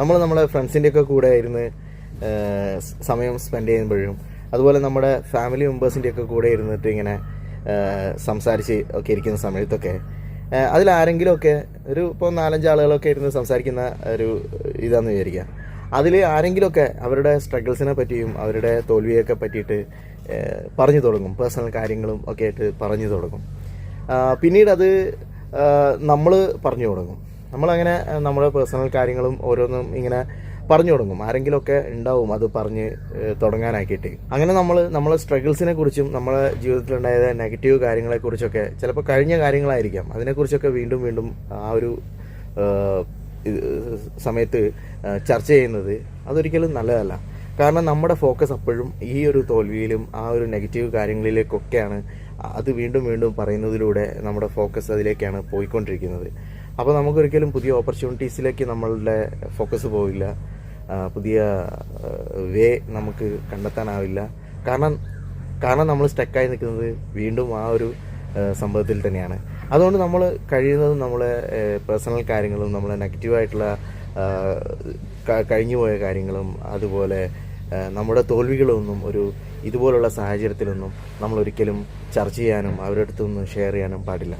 നമ്മൾ നമ്മുടെ ഫ്രണ്ട്സിന്റെയൊക്കെ കൂടെ ഇരുന്ന് സമയം സ്പെൻഡ് ചെയ്യുമ്പോഴും അതുപോലെ നമ്മുടെ ഫാമിലി മെമ്പേഴ്സിന്റെയൊക്കെ കൂടെ ഇരുന്നിട്ട് ഇങ്ങനെ സംസാരിച്ച് ഒക്കെ ഇരിക്കുന്ന സമയത്തൊക്കെ അതിലാരെങ്കിലുമൊക്കെ ഒരു ഇപ്പോൾ നാലഞ്ച് ആളുകളൊക്കെ ഇരുന്ന് സംസാരിക്കുന്ന ഒരു ഇതാന്ന് വിചാരിക്കുക അതിൽ ആരെങ്കിലുമൊക്കെ അവരുടെ സ്ട്രഗിൾസിനെ പറ്റിയും അവരുടെ തോൽവിയൊക്കെ പറ്റിയിട്ട് പറഞ്ഞു തുടങ്ങും. പേഴ്സണൽ കാര്യങ്ങളും ഒക്കെ ആയിട്ട് പറഞ്ഞു തുടങ്ങും. പിന്നീട് അത് നമ്മൾ പറഞ്ഞു തുടങ്ങും. നമ്മളങ്ങനെ നമ്മുടെ പേഴ്സണൽ കാര്യങ്ങളും ഓരോന്നും ഇങ്ങനെ പറഞ്ഞു തുടങ്ങും. ആരെങ്കിലുമൊക്കെ ഉണ്ടാവും അത് പറഞ്ഞ് തുടങ്ങാനാക്കിയിട്ട്. അങ്ങനെ നമ്മൾ നമ്മളെ സ്ട്രഗിൾസിനെ കുറിച്ചും നമ്മളെ ജീവിതത്തിലുണ്ടായ നെഗറ്റീവ് കാര്യങ്ങളെക്കുറിച്ചൊക്കെ ചിലപ്പോൾ കഴിഞ്ഞ കാര്യങ്ങളായിരിക്കാം. അതിനെക്കുറിച്ചൊക്കെ വീണ്ടും വീണ്ടും ആ ഒരു സമയത്ത് ചർച്ച ചെയ്യുന്നത് അതൊരിക്കലും നല്ലതല്ല. കാരണം നമ്മുടെ ഫോക്കസ് അപ്പോഴും ഈ ഒരു തോൽവിയിലും ആ ഒരു നെഗറ്റീവ് കാര്യങ്ങളിലേക്കൊക്കെയാണ്. അത് വീണ്ടും വീണ്ടും പറയുന്നതിലൂടെ നമ്മുടെ ഫോക്കസ് അതിലേക്കാണ് പോയിക്കൊണ്ടിരിക്കുന്നത്. അപ്പോൾ നമുക്കൊരിക്കലും പുതിയ ഓപ്പർച്യൂണിറ്റീസിലേക്ക് നമ്മളുടെ ഫോക്കസ് പോവില്ല. പുതിയ വേ നമുക്ക് കണ്ടെത്താനാവില്ല. കാരണം കാരണം നമ്മൾ സ്റ്റക്കായി നിൽക്കുന്നത് വീണ്ടും ആ ഒരു സംഭവത്തിൽ തന്നെയാണ്. അതുകൊണ്ട് നമ്മൾ കഴിയുന്നതും നമ്മളെ പേഴ്സണൽ കാര്യങ്ങളും നമ്മളെ നെഗറ്റീവായിട്ടുള്ള കഴിഞ്ഞുപോയ കാര്യങ്ങളും അതുപോലെ നമ്മുടെ തോൽവികളൊന്നും ഒരു ഇതുപോലുള്ള സാഹചര്യത്തിലൊന്നും നമ്മൾ ഒരിക്കലും ചർച്ച ചെയ്യാനും അവരുടെ അടുത്തൊന്നും ഷെയർ ചെയ്യാനും പാടില്ല.